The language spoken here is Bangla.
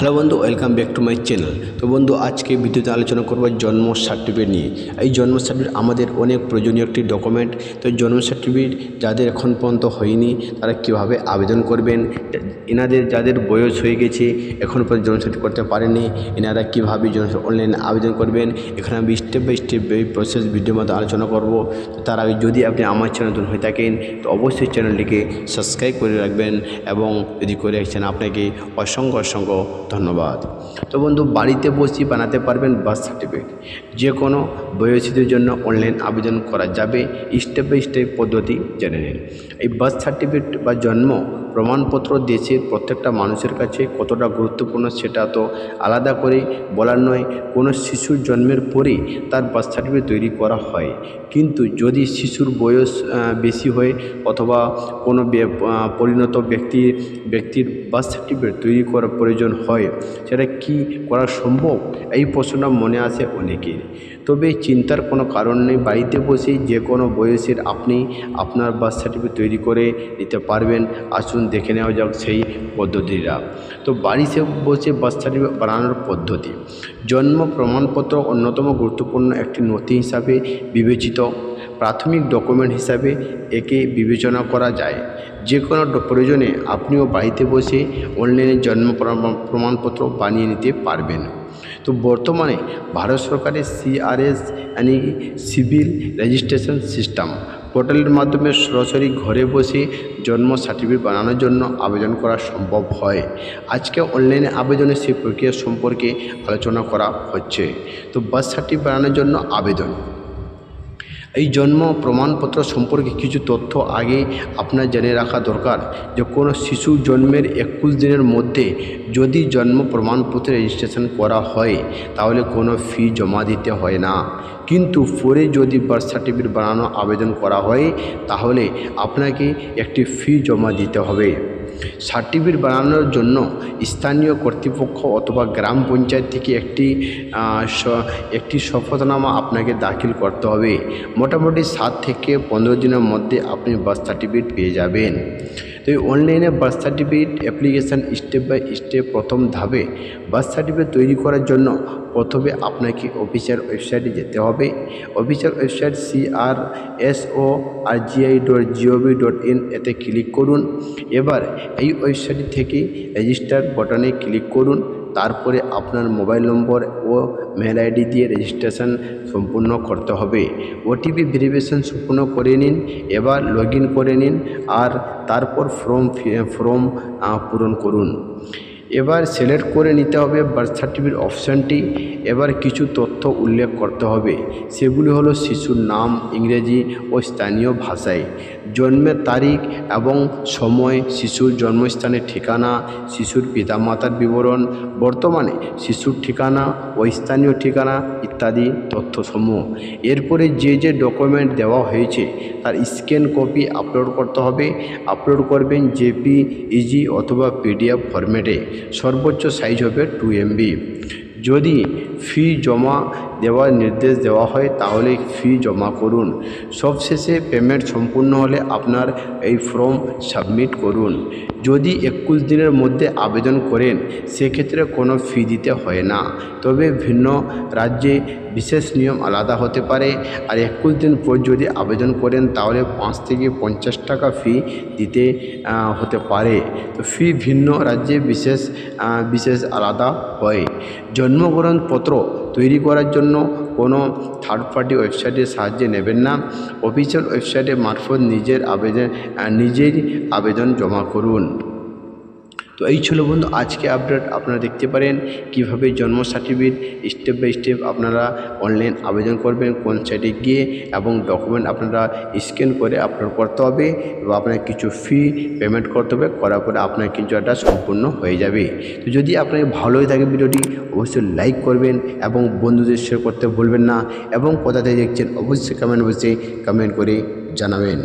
হ্যালো বন্ধু welcome back to my channel তো বন্ধু, আজকে ভিডিওতে আলোচনা করব জন্ম সার্টিফিকেট নিয়ে। এই জন্ম সার্টিফিকেট আমাদের অনেক প্রয়োজনীয় একটি ডকুমেন্ট তো জন্ম সার্টিফিকেট যাদের এখন পর্যন্ত হয়নি, তারা কীভাবে আবেদন করবেন? এনাদের যাদের বয়স হয়ে গেছে, এখন পর্যন্ত জন্ম সার্টিফিকেট করতে পারেনি এনারা কীভাবে জন্ম অনলাইনে আবেদন করবেন? এখানে আমি স্টেপ বাই স্টেপ এই প্রসেস ভিডিওর মধ্যে আলোচনা করব। তার আগে যদি আপনি আমার চ্যানেল নতুন হয়ে থাকেন, তো অবশ্যই চ্যানেলটিকে সাবস্ক্রাইব করে রাখবেন এবং যদি করে রাখছেন আপনাকে অসংখ্য অসংখ্য ধন্যবাদ। তো বন্ধু, বাড়িতে বসেই বানাতে পারবেন বার্থ সার্টিফিকেট যে কোনো বয়সীদের জন্য অনলাইন আবেদন করা যাবে। স্টেপ বাই স্টেপ পদ্ধতি জেনে নিন। এই বার্থ সার্টিফিকেট বা জন্ম প্রমাণপত্র দেশের প্রত্যেকটা মানুষের কাছে কতটা গুরুত্বপূর্ণ সেটা তো আলাদা করে বলার নয়। কোনো শিশুর জন্মের পরেই তার বার্থ সার্টিফিকেট তৈরি করা হয়। কিন্তু যদি শিশুর বয়স বেশি হয় অথবা কোনো পরিণত ব্যক্তি, ব্যক্তির বার্থ সার্টিফিকেট তৈরি করার প্রয়োজন হয়, সেটা কি করা সম্ভব? এই প্রশ্নটা মনে আসে অনেকের। তবে চিন্তার কোনো কারণ নেই। বাড়িতে বসেই যে কোনো বয়সের আপনি আপনার বার্থ সার্টিফিকেট তৈরি করে নিতে পারবেন। আসুন দেখে নেওয়া যাক সেই পদ্ধতিটা। তো বাড়িতে বসে সার্টিফিকেট বানানোর পদ্ধতি। জন্ম প্রমাণপত্র অন্যতম গুরুত্বপূর্ণ একটি নথি হিসাবে বিবেচিত প্রাথমিক ডকুমেন্ট হিসাবে একে বিবেচনা করা যায়। যে কোনো প্রয়োজনে আপনিও বাড়িতে বসে অনলাইনে জন্ম প্রমাণ- প্রমাণপত্র বানিয়ে নিতে পারবেন। তো বর্তমানে ভারত সরকারের সিআরএস মানে সিভিল রেজিস্ট্রেশন সিস্টেম পোর্টালের মাধ্যমে সরাসরি ঘরে বসে জন্ম সার্টিফিকেট বানানোর জন্য আবেদন করা সম্ভব হয়। আজকে অনলাইনে আবেদনের সেই প্রক্রিয়া সম্পর্কে আলোচনা করা হচ্ছে। তো বার্থ সার্টিফিকেট বানানোর জন্য আবেদন। এই জন্ম প্রমাণপত্র সম্পর্কে কিছু তথ্য আগে আপনার জেনে রাখা দরকার যে কোনো শিশু জন্মের একুশ দিনের মধ্যে যদি জন্ম প্রমাণপত্র রেজিস্ট্রেশন করা হয়, তাহলে কোনো ফি জমা দিতে হয় না। কিন্তু পরে যদি বার্থ সার্টিফিকেট বানানো আবেদন করা হয়, তাহলে আপনাকে একটি ফি জমা দিতে হবে। সার্টিফিকেট বানানোর জন্য স্থানীয় কর্তৃপক্ষ অথবা গ্রাম পঞ্চায়েত থেকে একটি একটি শপথনামা আপনাকে দাখিল করতে হবে। মোটামুটি সাত থেকে পনেরো দিনের মধ্যে আপনি বার্থ সার্টিফিকেট পেয়ে যাবেন। এই অনলাইনে birth certificate application step by step প্রথম ধাপে বার্থ সার্টিফিকেট তৈরি করার জন্য প্রথমে আপনাকে অফিসিয়াল ওয়েবসাইটে যেতে হবে। Official website C R S O R GI dot gov dot in এতে ক্লিক করুন। এবার এই ওয়েবসাইট থেকে রেজিস্টার বটনে ক্লিক করুন। তারপরে আপনার মোবাইল নম্বর ও মেল আইডি দিয়ে রেজিস্ট্রেশন সম্পূর্ণ করতে হবে। ওটিপি ভেরিফিকেশন সম্পূর্ণ করে নিন, এবার লগ করে নিন আর তারপর ফর্ম ফর্ম পূরণ করুন। এবার সিলেক্ট করে নিতে হবে বার্থ সার্টিফিকেট অপশানটি এবার কিছু তথ্য উল্লেখ করতে হবে। সেগুলি হলো শিশুর নাম, ইংরেজি ও স্থানীয় ভাষায়। জন্মের তারিখ এবং সময়, শিশুর জন্মস্থানের ঠিকানা, শিশুর পিতামাতার বিবরণ, বর্তমানে শিশুর ঠিকানা ও স্থানীয় ঠিকানা ইত্যাদি তথ্যসমূহ। এরপরে যে যে ডকুমেন্ট দেওয়া হয়েছে, তার স্ক্যান কপি আপলোড করতে হবে। আপলোড করবেন জেপি, ইজি অথবা পিডিএফ ফরম্যাটে। সর্বোচ্চ সাইজ হবে টু এমবি। যদি ফি জমা দেওয়ার নির্দেশ দেওয়া হয়, তাহলে ফি জমা করুন। সবশেষে পেমেন্ট সম্পূর্ণ হলে আপনার এই ফর্ম সাবমিট করুন। যদি একুশ দিনের মধ্যে আবেদন করেন, সেক্ষেত্রে কোনো ফি দিতে হয় না। তবে ভিন্ন রাজ্যে বিশেষ নিয়ম আলাদা হতে পারে। আর একুশ দিন পর যদি আবেদন করেন, তাহলে পাঁচ থেকে পঞ্চাশ টাকা ফি দিতে হতে পারে। তো ফি ভিন্ন রাজ্যে বিশেষ বিশেষ আলাদা হয়। জন্মগ্রহণপত্র তৈরি করার জন্য কোনো থার্ড পার্টি ওয়েবসাইটের সাহায্যে নেবেন না। অফিসিয়াল ওয়েবসাইটে মারফত নিজের আবেদন নিজেই আবেদন জমা করুন। তো এই ছিল বন্ধু আজকে আপডেট আপনারা দেখতে পারেন। কীভাবে জন্ম সার্টিফিকেট স্টেপ বাই স্টেপ আপনারা অনলাইন আবেদন করবেন, কোন সাইটে গিয়ে এবং ডকুমেন্ট আপনারা স্ক্যান করে আপলোড করতে হবে এবং আপনার কিছু ফি পেমেন্ট করতে হবে। করার পরে আপনার কিছু একটা সম্পূর্ণ হয়ে যাবে। তো যদি আপনার ভালো হয়ে থাকে ভিডিওটি, অবশ্যই লাইক করবেন এবং বন্ধুদের শেয়ার করতে ভুলবেন না এবং কোথা থেকে দেখছেন অবশ্যই কমেন্ট বসে কমেন্ট করে জানাবেন।